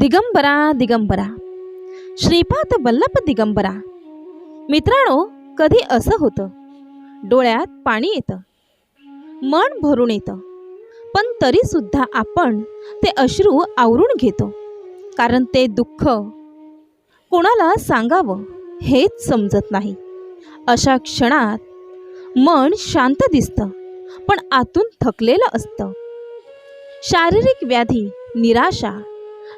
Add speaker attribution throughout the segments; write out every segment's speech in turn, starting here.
Speaker 1: दिगंबरा दिगंबरा. श्रीपाद वल्लभ दिगंबरा. मित्रांनो कधी असं होतं? डोळ्यात पाणी येतं. मन भरून येतं. पण तरी सुद्धा आपण ते अश्रू आवरून घेतो. कारण ते दुःख कोणाला सांगावं हेच समजत नाही. अशा क्षणात मन शांत दिसतं पण आतून थकलेलं असतं. शारीरिक व्याधी निराशा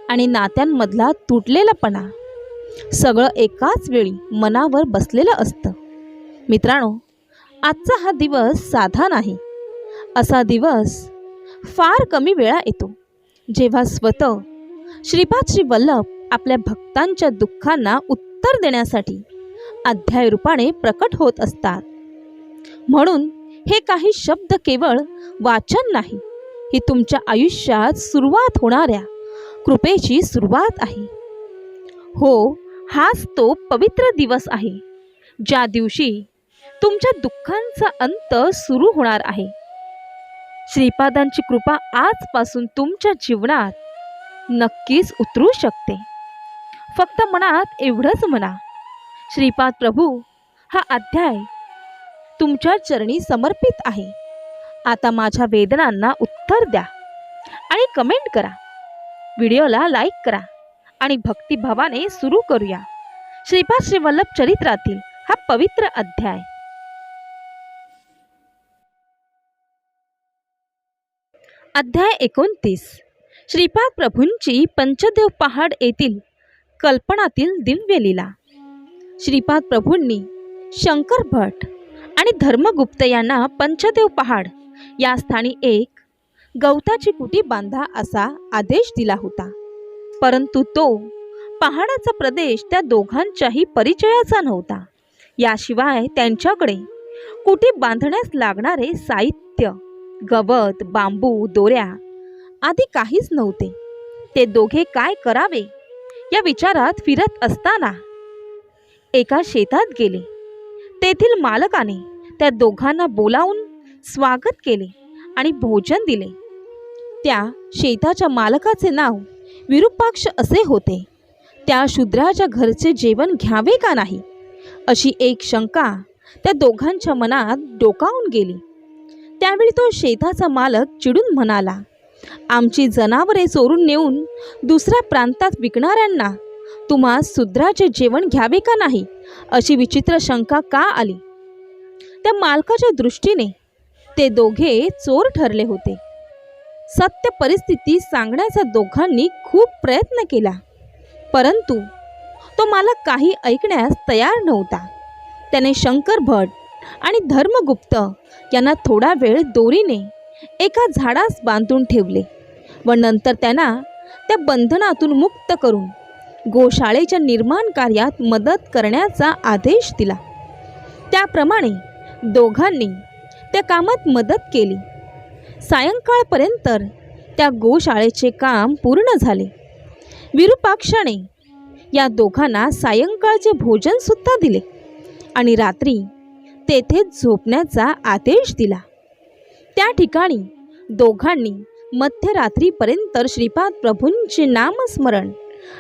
Speaker 1: आणि नात्यांमधला तुटलेलापणा सगळं एकाच वेळी मनावर बसलेलं असतं. मित्रांनो आजचा हा दिवस साधा नाही. असा दिवस फार कमी वेळा येतो. जेव्हा स्वतः श्रीपाद श्री वल्लभ आपल्या भक्तांच्या दुःखांना उत्तर देण्यासाठी अध्याय रूपाने प्रकट होत असतात. म्हणून हे काही शब्द केवळ वाचन नाही ही तुमच्या आयुष्यात सुरुवात होणाऱ्या कृपेची सुरुवात आहे. हो हाच तो पवित्र दिवस आहे. ज्या दिवशी तुमच्या दुःखांचा अंत सुरू होणार आहे. श्रीपादांची कृपा आजपासून तुमच्या जीवनात नक्कीच उतरू शकते. फक्त मनात एवढंच म्हणा श्रीपाद प्रभू हा अध्याय तुमच्या चरणी समर्पित आहे. आता माझ्या वेदनांना उत्तर द्या आणि कमेंट करा. व्हिडिओला लाईक करा आणि भक्तिभावाने सुरू करूया. श्रीपाद श्रीवल्लभ चरित्रातील हा पवित्र अध्याय. अध्याय एकोणतीस. श्रीपाद प्रभूंची पंचदेव पहाड येथील कल्पनातील दिव्य लिला. श्रीपाद प्रभूंनी शंकर भट आणि धर्मगुप्त यांना पंचदेव पहाड या स्थानी एक गवताची कुटी बांधा असा आदेश दिला होता. परंतु तो पहाडाचा प्रदेश त्या दोघांच्याही परिचयाचा नव्हता. याशिवाय त्यांच्याकडे कुटी बांधण्यास लागणारे साहित्य गवत बांबू दोऱ्या आदी काहीच नव्हते. ते दोघे काय करावे या विचारात फिरत असताना एका शेतात गेले. तेथील मालकाने त्या दोघांना बोलावून स्वागत केले आणि भोजन दिले. त्या शेताच्या मालकाचे नाव विरूपाक्ष असे होते. त्या शूद्राच्या घरचे जेवण घ्यावे का नाही? अशी एक शंका त्या दोघांच्या मनात डोकावून गेली. त्यावेळी तो शेताचा मालक चिडून म्हणाला आमची जनावरे चोरून नेऊन दुसऱ्या प्रांतात विकणाऱ्यांना तुम्हा शूद्राचे जेवण घ्यावे का नाही? अशी विचित्र शंका का आली? त्या मालकाच्या दृष्टीने ते दोघे चोर ठरले होते. सत्य परिस्थिती सांगण्याचा दोघांनी खूप प्रयत्न केला. परंतु तो मला काही ऐकण्यास तयार नव्हता. त्याने शंकर भट आणि धर्मगुप्त यांना थोडा वेळ दोरीने एका झाडास बांधून ठेवले व नंतर त्यांना त्या बंधनातून मुक्त करून गोशाळेच्या निर्माण कार्यात मदत करण्याचा आदेश दिला. त्याप्रमाणे दोघांनी त्या कामात मदत केली. सायंकाळपर्यंत त्या गोशाळेचे काम पूर्ण झाले. विरूपाक्षाने या दोघांना सायंकाळचे भोजनसुद्धा दिले आणि रात्री तेथे झोपण्याचा आदेश दिला. त्या ठिकाणी दोघांनी मध्यरात्रीपर्यंत श्रीपाद प्रभूंचे नामस्मरण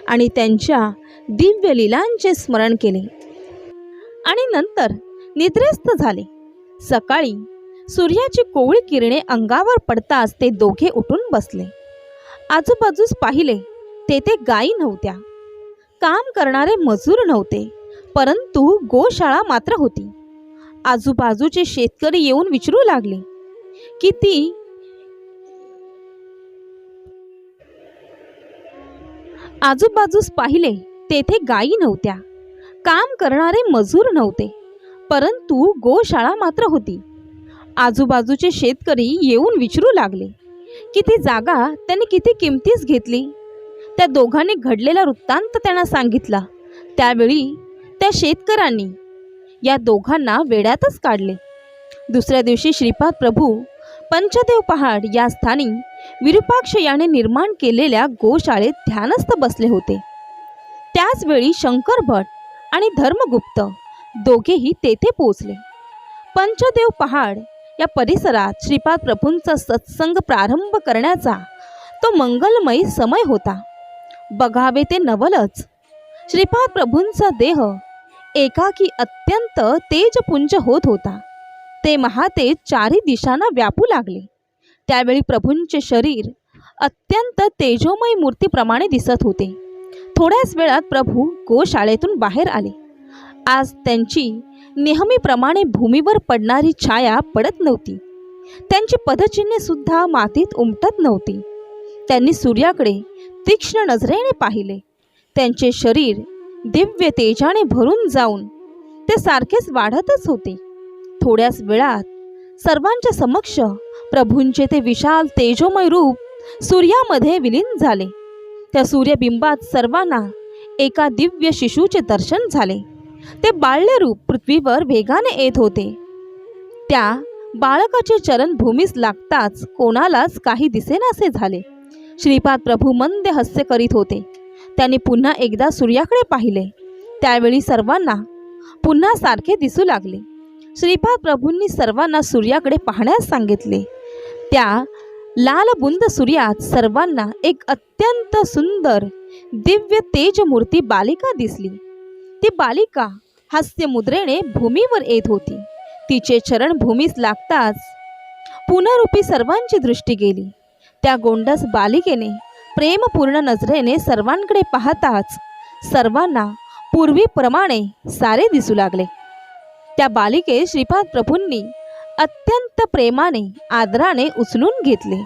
Speaker 1: आणि त्यांच्या दिव्य लीलांचे स्मरण केले आणि नंतर निद्रेस्त झाले. सकाळी सूर्याची कोवळी किरणे अंगावर पडताच ते दोघे उठून बसले. आजूबाजूस पाहिले तेथे गायी नव्हत्या. काम करणारे मजूर नव्हते परंतु गोशाळा मात्र होती. आजूबाजूचे शेतकरी येऊन विचारू लागले की ती आजूबाजूस पाहिले तेथे गायी नव्हत्या. काम करणारे मजूर नव्हते परंतु गोशाळा मात्र होती. आजूबाजूचे शेतकरी येऊन विचारू लागले. की ती जागा त्यांनी किती किमतीस घेतली. त्या दोघांनी घडलेला वृत्तांत त्यांना सांगितला. त्यावेळी त्या शेतकऱ्यांनी या दोघांना वेड्यातच काढले. दुसऱ्या दिवशी श्रीपाद प्रभू पंचदेव पहाड या स्थानी विरूपाक्ष याने निर्माण केलेल्या गोशाळेत ध्यानस्थ बसले होते. त्याचवेळी शंकर भट आणि धर्मगुप्त दोघेही तेथे पोचले पंचदेव पहाड या परिसरात श्रीपाद प्रभूंचा सत्संग प्रारंभ करण्याचा तो मंगलमयी समय होता. बघावे ते नवलच. श्रीपाद प्रभूंचा देह एकाकी अत्यंत तेजपुंज होत होता. ते महातेज चारी दिशांना व्यापू लागले. त्यावेळी प्रभूंचे शरीर अत्यंत तेजोमय मूर्तीप्रमाणे दिसत होते. थोड्याच वेळात प्रभू गोशाळेतून बाहेर आले. आज त्यांची नेहमीप्रमाणे भूमीवर पडणारी छाया पडत नव्हती. त्यांची पदचिन्हे सुद्धा मातीत उमटत नव्हती. त्यांनी सूर्याकडे तीक्ष्ण नजरेने पाहिले. त्यांचे शरीर दिव्य तेजाने भरून जाऊन ते सारखेच वाढतच होते. थोड्याच वेळात सर्वांच्या समक्ष प्रभूंचे ते विशाल तेजोमय रूप सूर्यामध्ये विलीन झाले. त्या सूर्यबिंबात सर्वांना एका दिव्य शिशूचे दर्शन झाले. ते बाळ्यरूप रूप पृथ्वीवर वेगाने येत होते. त्या बाळकाचे चरण भूमीस लागताच कोणालाच काही दिसेनासे झाले. श्रीपाद प्रभू मंद हास्य करीत होते. त्यांनी पुन्हा एकदा सूर्याकडे पाहिले. त्यावेळी सर्वांना पुन्हा सारखे दिसू लागले. श्रीपाद प्रभूंनी सर्वांना सूर्याकडे पाहण्यास सांगितले. त्या लालबुंद सूर्यात सर्वांना एक अत्यंत सुंदर दिव्य तेजमूर्ती बालिका दिसली. ती बालिका हास्यमुद्रेने भूमीवर येत होती. तिचे चरण भूमीस लागताच पुनरुपी सर्वांची दृष्टी गेली. त्या गोंडस बालिकेने प्रेमपूर्ण नजरेने सर्वांकडे पाहताच सर्वांना पूर्वीप्रमाणे सारे दिसू लागले. त्या बालिके श्रीपाद प्रभूंनी अत्यंत प्रेमाने आदराने उचलून घेतले.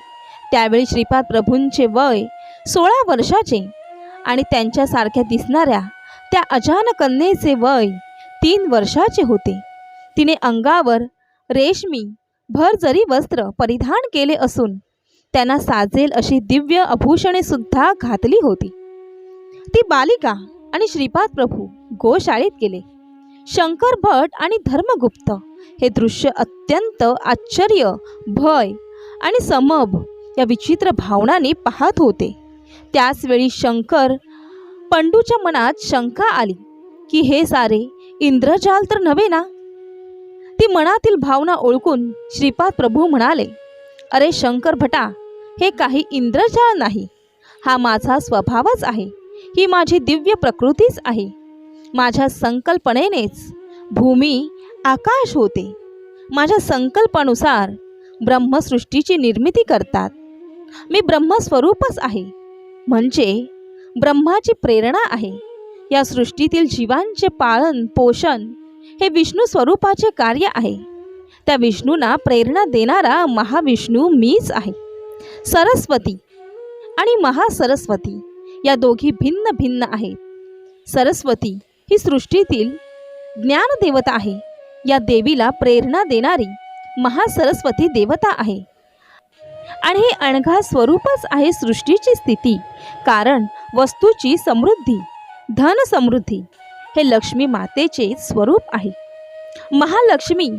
Speaker 1: त्यावेळी श्रीपाद प्रभूंचे वय सोळा वर्षाचे आणि त्यांच्यासारख्या दिसणाऱ्या त्या अजान कन्येचे वय तीन वर्षाचे होते. तिने अंगावर रेशमी भरजरी वस्त्र परिधान केले असून त्यांना साजेल अशी दिव्य आभूषणे सुद्धा घातली होती. ती बालिका आणि श्रीपाद प्रभू गोशाळेत गेले. शंकर भट आणि धर्मगुप्त हे दृश्य अत्यंत आश्चर्य भय आणि समभ या विचित्र भावनांनी पाहत होते. त्याचवेळी शंकर पंडूच्या मनात शंका आली की हे सारे इंद्रजाल तर नव्हे ना? ती मनातील भावना ओळखून श्रीपाद प्रभू म्हणाले अरे शंकर भटा हे काही इंद्रजाळ नाही. हा माझा स्वभावच आहे. ही माझी दिव्य प्रकृतीच आहे. माझ्या संकल्पनेनेच भूमी आकाश होते. माझ्या संकल्पानुसार ब्रह्मसृष्टीची निर्मिती करतात. मी ब्रह्मस्वरूपच आहे. म्हणजे ब्रह्माची प्रेरणा आहे. या सृष्टीतील जीवांचे पालन पोषण हे विष्णू स्वरूपाचे कार्य आहे. त्या विष्णूंना प्रेरणा देणारा महाविष्णू मीच आहे. सरस्वती आणि महासरस्वती या दोघी भिन्न भिन्न आहेत. सरस्वती ही सृष्टीतील ज्ञानदेवता आहे. या देवीला प्रेरणा देणारी महासरस्वती देवता आहे. आणि हे अणघा स्वरूपच आहे सृष्टीची स्थिती कारण वस्तूची समृद्धी धन समृद्धी हे लक्ष्मी मातेचे स्वरूप आहे. महालक्ष्मी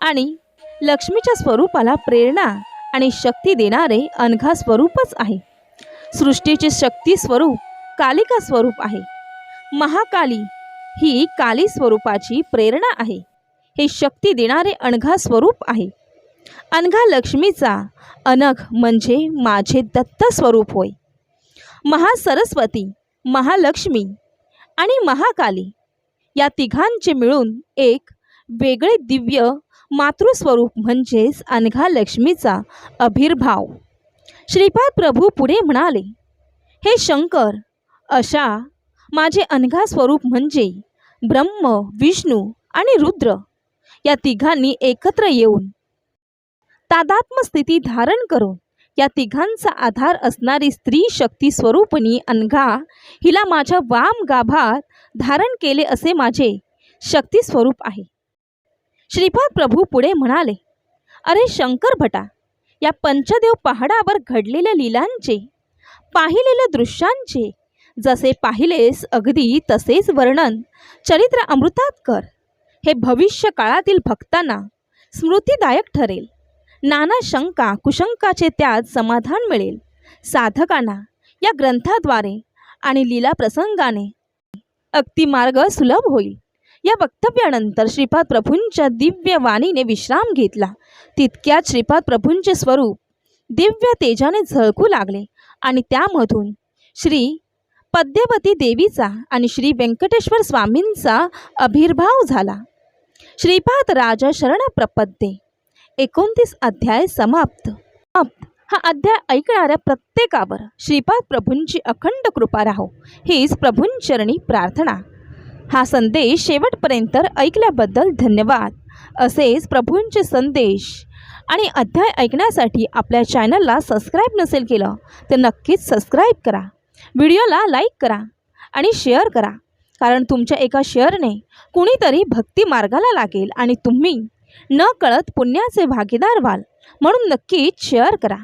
Speaker 1: आणि लक्ष्मीच्या स्वरूपाला प्रेरणा आणि शक्ती देणारे अनघा स्वरूपच आहे. सृष्टीचे शक्ती स्वरूप कालिका स्वरूप आहे. महाकाली ही काली स्वरूपाची प्रेरणा आहे. हे शक्ती देणारे अणघा स्वरूप आहे. अनघा लक्ष्मीचा अनघ म्हणजे माझे दत्त स्वरूप होय. महासरस्वती महालक्ष्मी आणि महाकाली या तिघांचे मिळून एक वेगळे दिव्य मातृस्वरूप म्हणजेच अनघा लक्ष्मीचा अभिर्भाव. श्रीपाद प्रभू पुढे म्हणाले हे शंकर अशा माझे अनघा स्वरूप म्हणजे ब्रह्म विष्णू आणि रुद्र या तिघांनी एकत्र येऊन तादात्म स्थिती धारण करून या तिघांचा आधार असणारी स्त्री शक्ती स्वरूपणी अनघा हिला माझ्या वाम गाभात धारण केले असे माझे शक्ती स्वरूप आहे. श्रीपाद प्रभू पुढे म्हणाले अरे शंकर भटा या पंचदेव पहाडावर घडलेल्या लीलांचे पाहिलेल्या दृश्यांचे जसे पाहिलेस अगदी तसेच वर्णन चरित्र अमृतात कर हे भविष्य काळातील भक्तांना स्मृतिदायक ठरेल. नाना शंका कुशंकाचे त्यात समाधान मिळेल. साधकांना या ग्रंथाद्वारे आणि लीला प्रसंगाने अगदी मार्ग सुलभ होईल. या वक्तव्यानंतर श्रीपाद प्रभूंच्या दिव्य वाणीने विश्राम घेतला. तितक्यात श्रीपाद प्रभूंचे स्वरूप दिव्य तेजाने झळकू लागले आणि त्यामधून श्री पद्यवती देवीचा आणि श्री व्यंकटेश्वर स्वामींचा आविर्भाव झाला. श्रीपाद राजा शरण प्रपद्ये एकोणतीस अध्याय समाप्त. समाप्त. हा अध्याय ऐकणाऱ्या प्रत्येकावर श्रीपाद प्रभूंची अखंड कृपा राहो. हीच प्रभूंचरणी प्रार्थना. हा संदेश शेवटपर्यंत ऐकल्याबद्दल धन्यवाद. असेच प्रभूंचे संदेश आणि अध्याय ऐकण्यासाठी आपल्या चॅनलला सबस्क्राईब नसेल केलं तर नक्कीच सबस्क्राईब करा. व्हिडिओला लाईक करा आणि शेअर करा. कारण तुमच्या एका शेअरने कुणीतरी भक्ती मार्गाला लागेल आणि तुम्ही न कळत पुण्याचे भागीदार व्हाल. म्हणून नक्कीच शेअर करा.